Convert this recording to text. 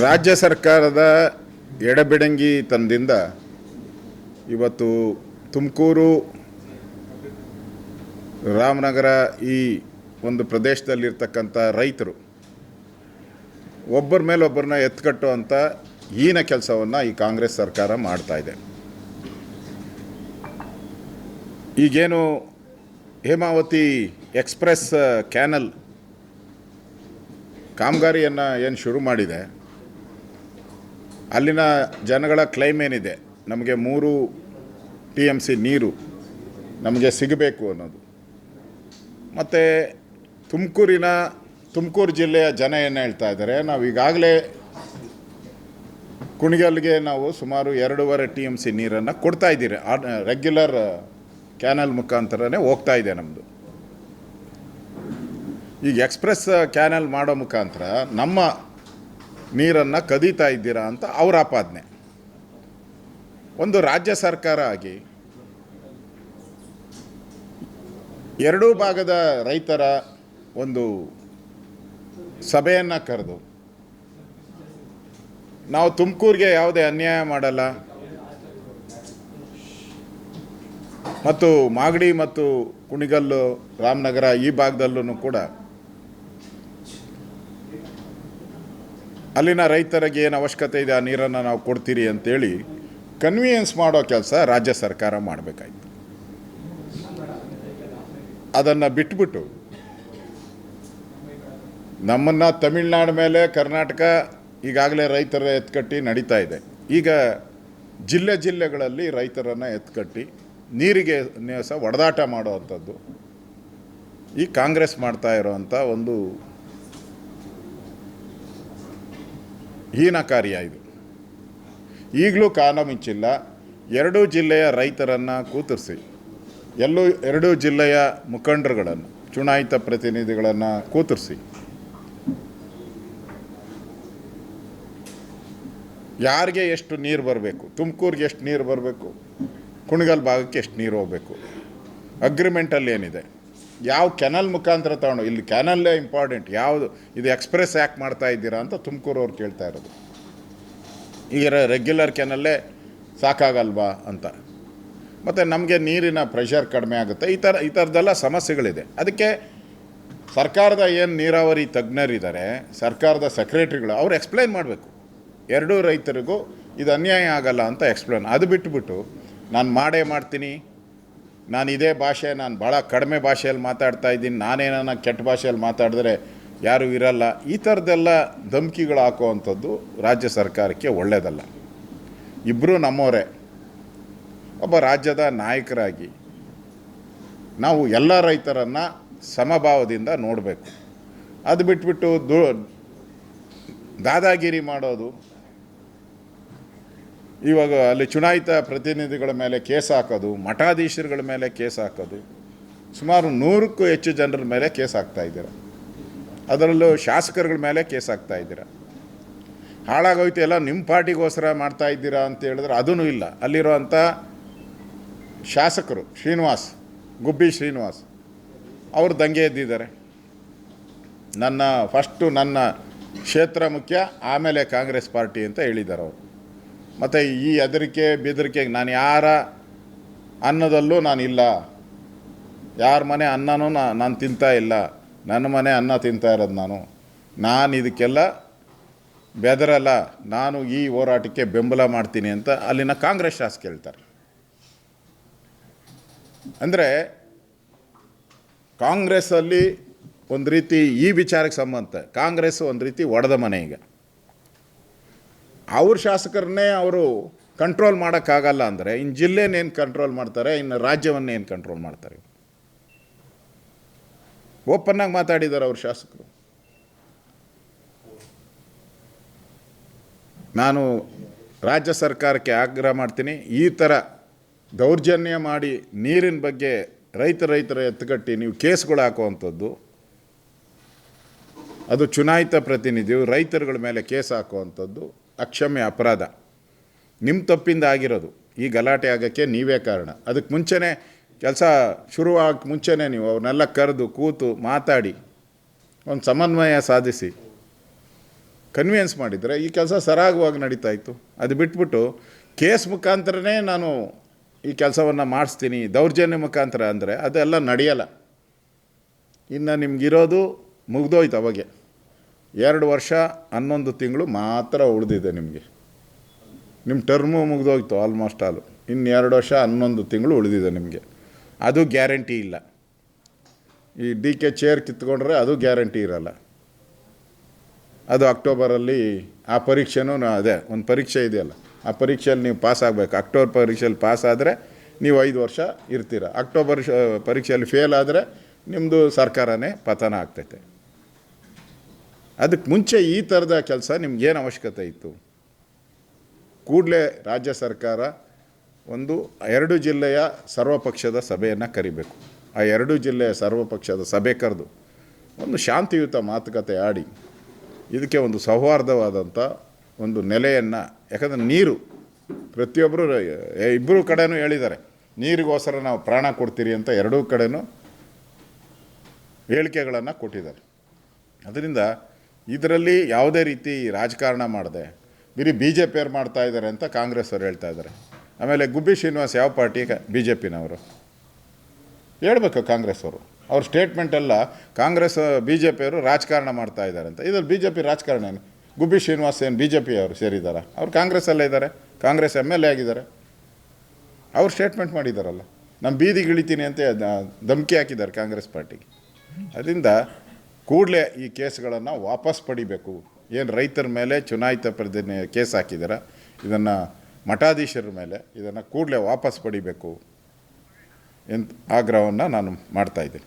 ರಾಜ್ಯ ಸರ್ಕಾರದ ಎಡಬಿಡಂಗಿ ತಂದಿಂದ ಇವತ್ತು ತುಮಕೂರು ರಾಮನಗರ ಈ ಒಂದು ಪ್ರದೇಶದಲ್ಲಿರ್ತಕ್ಕಂಥ ರೈತರು ಒಬ್ಬರ ಮೇಲೊಬ್ಬರನ್ನ ಎತ್ಕಟ್ಟುವಂಥ ಹೀನ ಕೆಲಸವನ್ನು ಈ ಕಾಂಗ್ರೆಸ್ ಸರ್ಕಾರ ಮಾಡ್ತಾ ಇದೆ. ಈಗೇನು ಹೇಮಾವತಿ ಎಕ್ಸ್ಪ್ರೆಸ್ ಕ್ಯಾನಲ್ ಕಾಮಗಾರಿಯನ್ನು ಏನು ಶುರು ಮಾಡಿದೆ, ಅಲ್ಲಿನ ಜನಗಳ ಕ್ಲೈಮ್ ಏನಿದೆ, ನಮಗೆ ಮೂರು ಟಿ ಎಂ ಸಿ ನೀರು ನಮಗೆ ಸಿಗಬೇಕು ಅನ್ನೋದು. ಮತ್ತು ತುಮಕೂರಿನ, ತುಮಕೂರು ಜಿಲ್ಲೆಯ ಜನ ಏನು ಹೇಳ್ತಾ ಇದ್ದಾರೆ, ನಾವು ಈಗಾಗಲೇ ಕುಣಿಗಲ್ಗೆ ನಾವು ಸುಮಾರು ಎರಡೂವರೆ ಟಿ ಎಂ ಸಿ ನೀರನ್ನು ಕೊಡ್ತಾ ಇದ್ದೀರಿ. ರೆಗ್ಯುಲರ್ ಕ್ಯಾನಲ್ ಮುಖಾಂತರನೇ ಹೋಗ್ತಾ ಇದೆ ನಮ್ಮದು ಈಗ ಎಕ್ಸ್ಪ್ರೆಸ್ ಕ್ಯಾನಲ್ ಮಾಡೋ ಮುಖಾಂತರ ನಮ್ಮ ನೀರನ್ನು ಕದೀತಾ ಇದ್ದೀರಾ ಅಂತ ಅವರ ಆಪಾದನೆ. ಒಂದು ರಾಜ್ಯ ಸರ್ಕಾರ ಆಗಿ ಎರಡೂ ಭಾಗದ ರೈತರ ಒಂದು ಸಭೆಯನ್ನು ಕರೆದು ನಾವು ತುಮಕೂರಿಗೆ ಯಾವುದೇ ಅನ್ಯಾಯ ಮಾಡಲ್ಲ ಮತ್ತು ಮಾಗಡಿ ಮತ್ತು ಕುಣಿಗಲ್ಲು ರಾಮನಗರ ಈ ಭಾಗದಲ್ಲೂ ಕೂಡ ಅಲ್ಲಿನ ರೈತರಿಗೆ ಏನು ಅವಶ್ಯಕತೆ ಇದೆ ಆ ನೀರನ್ನು ನಾವು ಕೊಡ್ತೀರಿ ಅಂತೇಳಿ ಕನ್ವಿಯೆನ್ಸ್ ಮಾಡೋ ಕೆಲಸ ರಾಜ್ಯ ಸರ್ಕಾರ ಮಾಡಬೇಕಾಯ್ತು. ಅದನ್ನು ಬಿಟ್ಬಿಟ್ಟು ನಮ್ಮನ್ನು ತಮಿಳ್ನಾಡು ಮೇಲೆ ಕರ್ನಾಟಕ ಈಗಾಗಲೇ ರೈತರ ಎತ್ಕಟ್ಟಿ ನಡೀತಾ ಇದೆ. ಈಗ ಜಿಲ್ಲೆ ಜಿಲ್ಲೆಗಳಲ್ಲಿ ರೈತರನ್ನು ಎತ್ಕಟ್ಟಿ ನೀರಿಗೆ ಸಹ ಒಡೆದಾಟ ಮಾಡುವಂಥದ್ದು ಈ ಕಾಂಗ್ರೆಸ್ ಮಾಡ್ತಾ ಇರೋವಂಥ ಒಂದು ಹೀನ ಕಾರ್ಯ ಇದು. ಈಗಲೂ ಕಾಲ ಮಿಂಚಿಲ್ಲ, ಎರಡೂ ಜಿಲ್ಲೆಯ ರೈತರನ್ನು ಕೂತರಿಸಿ. ಎಲ್ಲೂ ಎರಡೂ ಜಿಲ್ಲೆಯ ಮುಖಂಡರುಗಳನ್ನು, ಚುನಾಯಿತ ಪ್ರತಿನಿಧಿಗಳನ್ನು ಕೂತರಿಸಿ. ಯಾರಿಗೆ ಎಷ್ಟು ನೀರು ಬರಬೇಕು? ತುಮಕೂರಿಗೆ ಎಷ್ಟು ನೀರು ಬರಬೇಕು? ಕುಣಗಲ್ ಭಾಗಕ್ಕೆ ಎಷ್ಟು ನೀರು ಹೋಗಬೇಕು? ಅಗ್ರಿಮೆಂಟಲ್ಲಿ ಏನಿದೆ? ಯಾವ ಕೆನಲ್ ಮುಖಾಂತರ ತಗೊಂಡು, ಇಲ್ಲಿ ಕ್ಯಾನಲ್ಲೇ ಇಂಪಾರ್ಟೆಂಟ್ ಯಾವುದು, ಇದು ಎಕ್ಸ್ಪ್ರೆಸ್ ಯಾಕೆ ಮಾಡ್ತಾ ಇದ್ದೀರಾ ಅಂತ ತುಮಕೂರು ಅವ್ರು ಕೇಳ್ತಾ ಇರೋದು. ಈಗ ರೆಗ್ಯುಲರ್ ಕೆನಲ್ಲೇ ಸಾಕಾಗಲ್ವಾ ಅಂತ. ಮತ್ತು ನಮಗೆ ನೀರಿನ ಪ್ರೆಷರ್ ಕಡಿಮೆ ಆಗುತ್ತೆ. ಈ ಥರ, ಈ ಥರದ್ದೆಲ್ಲ ಸಮಸ್ಯೆಗಳಿದೆ. ಅದಕ್ಕೆ ಸರ್ಕಾರದ ಏನು ನೀರಾವರಿ ತಜ್ಞರಿದ್ದಾರೆ, ಸರ್ಕಾರದ ಸೆಕ್ರೆಟ್ರಿಗಳು ಅವ್ರು ಎಕ್ಸ್ಪ್ಲೈನ್ ಮಾಡಬೇಕು. ಎರಡೂ ರೈತರಿಗೂ ಇದು ಅನ್ಯಾಯ ಆಗಲ್ಲ ಅಂತ ಎಕ್ಸ್ಪ್ಲೇನ್ ಅದು ಬಿಟ್ಟುಬಿಟ್ಟು ನಾನು ಮಾಡೇ ಮಾಡ್ತೀನಿ ನಾನು ಇದೇ ಭಾಷೆ, ನಾನು ಭಾಳ ಕಡಿಮೆ ಭಾಷೆಯಲ್ಲಿ ಮಾತಾಡ್ತಾ ಇದ್ದೀನಿ. ನಾನೇನ ಕೆಟ್ಟ ಭಾಷೆಯಲ್ಲಿ ಮಾತಾಡಿದ್ರೆ ಯಾರೂ ಇರಲ್ಲ. ಈ ಥರದ್ದೆಲ್ಲ ಧಮಕಿಗಳು ಹಾಕುವಂಥದ್ದು ರಾಜ್ಯ ಸರ್ಕಾರಕ್ಕೆ ಒಳ್ಳೆಯದಲ್ಲ ಇಬ್ಬರೂ ನಮ್ಮವರೇ ಒಬ್ಬ ರಾಜ್ಯದ ನಾಯಕರಾಗಿ ನಾವು ಎಲ್ಲ ರೈತರನ್ನು ಸಮಭಾವದಿಂದ ನೋಡಬೇಕು. ಅದು ಬಿಟ್ಬಿಟ್ಟು ದು ದಾದಾಗಿರಿ ಮಾಡೋದು ಇವಾಗ ಅಲ್ಲಿ ಚುನಾಯಿತ ಪ್ರತಿನಿಧಿಗಳ ಮೇಲೆ ಕೇಸ್ ಹಾಕೋದು, ಮಠಾಧೀಶರುಗಳ ಮೇಲೆ ಕೇಸ್ ಹಾಕೋದು, ಸುಮಾರು ನೂರಕ್ಕೂ ಹೆಚ್ಚು ಜನರ ಮೇಲೆ ಕೇಸ್ ಹಾಕ್ತಾ ಇದ್ದೀರ. ಅದರಲ್ಲೂ ಶಾಸಕರುಗಳ ಮೇಲೆ ಕೇಸ್ ಹಾಕ್ತಾ ಇದ್ದೀರ. ಹಾಳಾಗೋಯ್ತು, ಎಲ್ಲ ನಿಮ್ಮ ಪಾರ್ಟಿಗೋಸ್ಕರ ಮಾಡ್ತಾ ಇದ್ದೀರಾ ಅಂತ ಹೇಳಿದ್ರೆ ಅದೂ ಇಲ್ಲ. ಅಲ್ಲಿರುವಂಥ ಶಾಸಕರು, ಶ್ರೀನಿವಾಸ್, ಗುಬ್ಬಿ ಶ್ರೀನಿವಾಸ್, ಅವರು ದಂಗೆ ಎದ್ದಿದ್ದಾರೆ. ನನ್ನ ಫಸ್ಟು ನನ್ನ ಕ್ಷೇತ್ರ ಮುಖ್ಯ, ಆಮೇಲೆ ಕಾಂಗ್ರೆಸ್ ಪಾರ್ಟಿ ಅಂತ ಹೇಳಿದ್ದಾರೆ ಅವರು. ಮತ್ತು ಈ ಹೆದರಿಕೆ ಬೆದರಿಕೆಗೆ ನಾನು ಯಾರ ಅನ್ನದಲ್ಲೂ ನಾನು ಇಲ್ಲ. ಯಾರ ಮನೆ ಅನ್ನನೂ ನಾನು ತಿಂತಾ ಇಲ್ಲ. ನನ್ನ ಮನೆ ಅನ್ನ ತಿಂತಾ ಇರೋದು ನಾನು. ನಾನು ಇದಕ್ಕೆಲ್ಲ ಬೆದರಲ್ಲ. ನಾನು ಈ ಹೋರಾಟಕ್ಕೆ ಬೆಂಬಲ ಮಾಡ್ತೀನಿ ಅಂತ ಅಲ್ಲಿನ ಕಾಂಗ್ರೆಸ್ ಶಾಸಕ ಹೇಳ್ತಾರೆ. ಅಂದರೆ ಕಾಂಗ್ರೆಸ್ಸಲ್ಲಿ ಒಂದು ರೀತಿ ಈ ವಿಚಾರಕ್ಕೆ ಸಂಬಂಧ ಕಾಂಗ್ರೆಸ್ ಒಂದು ರೀತಿ ಒಡೆದ ಮನೆ ಈಗ. ಅವ್ರ ಶಾಸಕರನ್ನೇ ಅವರು ಕಂಟ್ರೋಲ್ ಮಾಡೋಕ್ಕಾಗಲ್ಲ ಅಂದರೆ ಇನ್ನು ಜಿಲ್ಲೆನೇನು ಕಂಟ್ರೋಲ್ ಮಾಡ್ತಾರೆ ಇನ್ನು ರಾಜ್ಯವನ್ನೇನು ಕಂಟ್ರೋಲ್ ಮಾಡ್ತಾರೆ? ಓಪನ್ನಾಗಿ ಮಾತಾಡಿದ್ದಾರೆ ಅವ್ರ ಶಾಸಕರು. ನಾನು ರಾಜ್ಯ ಸರ್ಕಾರಕ್ಕೆ ಆಗ್ರಹ ಮಾಡ್ತೀನಿ, ಈ ಥರ ದೌರ್ಜನ್ಯ ಮಾಡಿ ನೀರಿನ ಬಗ್ಗೆ ರೈತ ರೈತರ ಎತ್ತುಗಟ್ಟಿ ನೀವು ಕೇಸ್ಗಳು ಹಾಕುವಂಥದ್ದು, ಅದು ಚುನಾಯಿತ ಪ್ರತಿನಿಧಿಯು ರೈತರುಗಳ ಮೇಲೆ ಕೇಸ್ ಹಾಕುವಂಥದ್ದು ಅಕ್ಷಮ್ಯ ಅಪರಾಧ. ನಿಮ್ಮ ತಪ್ಪಿಂದ ಆಗಿರೋದು. ಈ ಗಲಾಟೆ ಆಗೋಕ್ಕೆ ನೀವೇ ಕಾರಣ. ಅದಕ್ಕೆ ಮುಂಚೆನೇ ಕೆಲಸ ಶುರುವಾಗಕ್ಕೆ ಮುಂಚೆನೇ ನೀವು ಅವ್ರನ್ನೆಲ್ಲ ಕರೆದು, ಕೂತು ಮಾತಾಡಿ. ಒಂದು ಸಮನ್ವಯ ಸಾಧಿಸಿ. ಕನ್ವಿನ್ಸ್ ಮಾಡಿದರೆ ಈ ಕೆಲಸ ಸರಾಗವಾಗಿ ನಡೀತಾ ಇತ್ತು. ಅದು ಬಿಟ್ಬಿಟ್ಟು ಕೇಸ್ ಮುಖಾಂತರನೇ ನಾನು ಈ ಕೆಲಸವನ್ನು ಮಾಡಿಸ್ತೀನಿ. ದೌರ್ಜನ್ಯ ಮುಖಾಂತರ ಅಂದರೆ ಅದೆಲ್ಲ ನಡೆಯಲ್ಲ. ಇನ್ನು ನಿಮಗಿರೋದು ಮುಗ್ದೋಯ್ತು ಅವಾಗೆ. ಎರಡು ವರ್ಷ, ಹನ್ನೊಂದು ತಿಂಗಳು ಮಾತ್ರ ಉಳಿದಿದೆ ನಿಮಗೆ. ನಿಮ್ಮ ಟರ್ಮು ಮುಗಿದೋಯ್ತು ಆಲ್ಮೋಸ್ಟ್ ಆಲು ಇನ್ನು ಎರಡು ವರ್ಷ, ಹನ್ನೊಂದು ತಿಂಗಳು ಉಳಿದಿದೆ ನಿಮಗೆ. ಅದು ಗ್ಯಾರಂಟಿ ಇಲ್ಲ. ಈ ಡಿ ಕೆ ಚೇರ್ ಕಿತ್ಕೊಂಡ್ರೆ ಅದು ಗ್ಯಾರಂಟಿ ಇರಲ್ಲ. ಅದು ಅಕ್ಟೋಬರಲ್ಲಿ ಆ ಪರೀಕ್ಷೆನೂ ಅದೇ, ಒಂದು ಪರೀಕ್ಷೆ ಇದೆಯಲ್ಲ. ಆ ಪರೀಕ್ಷೆಯಲ್ಲಿ ನೀವು ಪಾಸ್ ಆಗಬೇಕು. ಅಕ್ಟೋಬರ್ ಪರೀಕ್ಷೆಯಲ್ಲಿ ಪಾಸ್ ಆದರೆ ನೀವು ಐದು ವರ್ಷ ಇರ್ತೀರ. ಅಕ್ಟೋಬರ್ ಪರೀಕ್ಷೆಯಲ್ಲಿ ಫೇಲ್ ಆದರೆ ನಿಮ್ಮದು ಸರ್ಕಾರನೇ ಪತನ ಆಗ್ತೈತೆ. ಅದಕ್ಕೆ ಮುಂಚೆ ಈ ಥರದ ಕೆಲಸ ನಿಮ್ಗೇನು ಅವಶ್ಯಕತೆ ಇತ್ತು? ಕೂಡಲೇ ರಾಜ್ಯ ಸರ್ಕಾರ ಒಂದು, ಎರಡು ಜಿಲ್ಲೆಯ ಸರ್ವಪಕ್ಷದ ಸಭೆಯನ್ನು ಕರಿಬೇಕು. ಆ ಎರಡು ಜಿಲ್ಲೆಯ ಸರ್ವಪಕ್ಷದ ಸಭೆ ಕರೆದು ಒಂದು ಶಾಂತಿಯುತ ಮಾತುಕತೆ ಆಡಿ ಇದಕ್ಕೆ ಒಂದು ಸೌಹಾರ್ದವಾದಂಥ ಒಂದು ನೆಲೆಯನ್ನು, ಯಾಕಂದರೆ ನೀರು ಪ್ರತಿಯೊಬ್ಬರು ಇಬ್ಬರು ಕಡೆನೂ ಹೇಳಿದ್ದಾರೆ, ನೀರಿಗೋಸ್ಕರ ನಾವು ಪ್ರಾಣ ಕೊಡ್ತೀರಿ ಅಂತ ಎರಡೂ ಕಡೆನೂ ಹೇಳಿಕೆಗಳನ್ನು ಕೊಟ್ಟಿದ್ದಾರೆ. ಅದರಿಂದ ಇದರಲ್ಲಿ ಯಾವುದೇ ರೀತಿ ರಾಜಕಾರಣ ಮಾಡದೆ, ಬರೀ ಬಿ ಜೆ ಪಿಯವ್ರು ಮಾಡ್ತಾ ಇದ್ದಾರೆ ಅಂತ ಕಾಂಗ್ರೆಸ್ ಅವ್ರು ಹೇಳ್ತಾ ಇದ್ದಾರೆ ಆಮೇಲೆ ಗುಬ್ಬಿ ಶ್ರೀನಿವಾಸ್ ಯಾವ ಪಾರ್ಟಿ? ಬಿ ಜೆ ಪಿನವರು ಹೇಳ್ಬೇಕು ಕಾಂಗ್ರೆಸ್ ಅವರು ಅವ್ರ ಸ್ಟೇಟ್ಮೆಂಟ್ ಎಲ್ಲ ಕಾಂಗ್ರೆಸ್ ಬಿ ಜೆ ಪಿಯವರು ರಾಜಕಾರಣ ಮಾಡ್ತಾ ಇದ್ದಾರೆ ಅಂತ. ಇದ್ರಲ್ಲಿ ಬಿ ಜೆ ಪಿ ರಾಜಕಾರಣ ಏನು? ಗುಬ್ಬಿ ಶ್ರೀನಿವಾಸ್ ಏನು ಬಿ ಜೆ ಪಿ ಅವರು ಸೇರಿದ್ದಾರೆ ಅವ್ರು ಕಾಂಗ್ರೆಸ್ಸಲ್ಲೇ ಇದ್ದಾರೆ ಕಾಂಗ್ರೆಸ್ ಎಂ ಎಲ್ ಎ ಆಗಿದ್ದಾರೆ. ಅವ್ರು ಸ್ಟೇಟ್ಮೆಂಟ್ ಮಾಡಿದ್ದಾರಲ್ಲ ನಮ್ಮ ಬೀದಿಗೆ ಇಳಿತೀನಿ ಅಂತ ಧಮಕಿ ಹಾಕಿದ್ದಾರೆ ಕಾಂಗ್ರೆಸ್ ಪಾರ್ಟಿಗೆ. ಅದರಿಂದ ಕೂಡಲೇ ಈ ಕೇಸ್ಗಳನ್ನು ವಾಪಸ್ ಪಡಿಬೇಕು. ಏನು ರೈತರ ಮೇಲೆ ಚುನಾಯಿತ ಪ್ರತಿನಿ ಕೇಸ್ ಹಾಕಿದ್ದಾರೆ ಇದನ್ನು ಮಠಾಧೀಶರ ಮೇಲೆ ಇದನ್ನು ಕೂಡಲೇ ವಾಪಸ್ ಪಡಿಬೇಕು ಎಂತ ಆಗ್ರಹವನ್ನು ನಾನು ಮಾಡ್ತಾಯಿದ್ದೀನಿ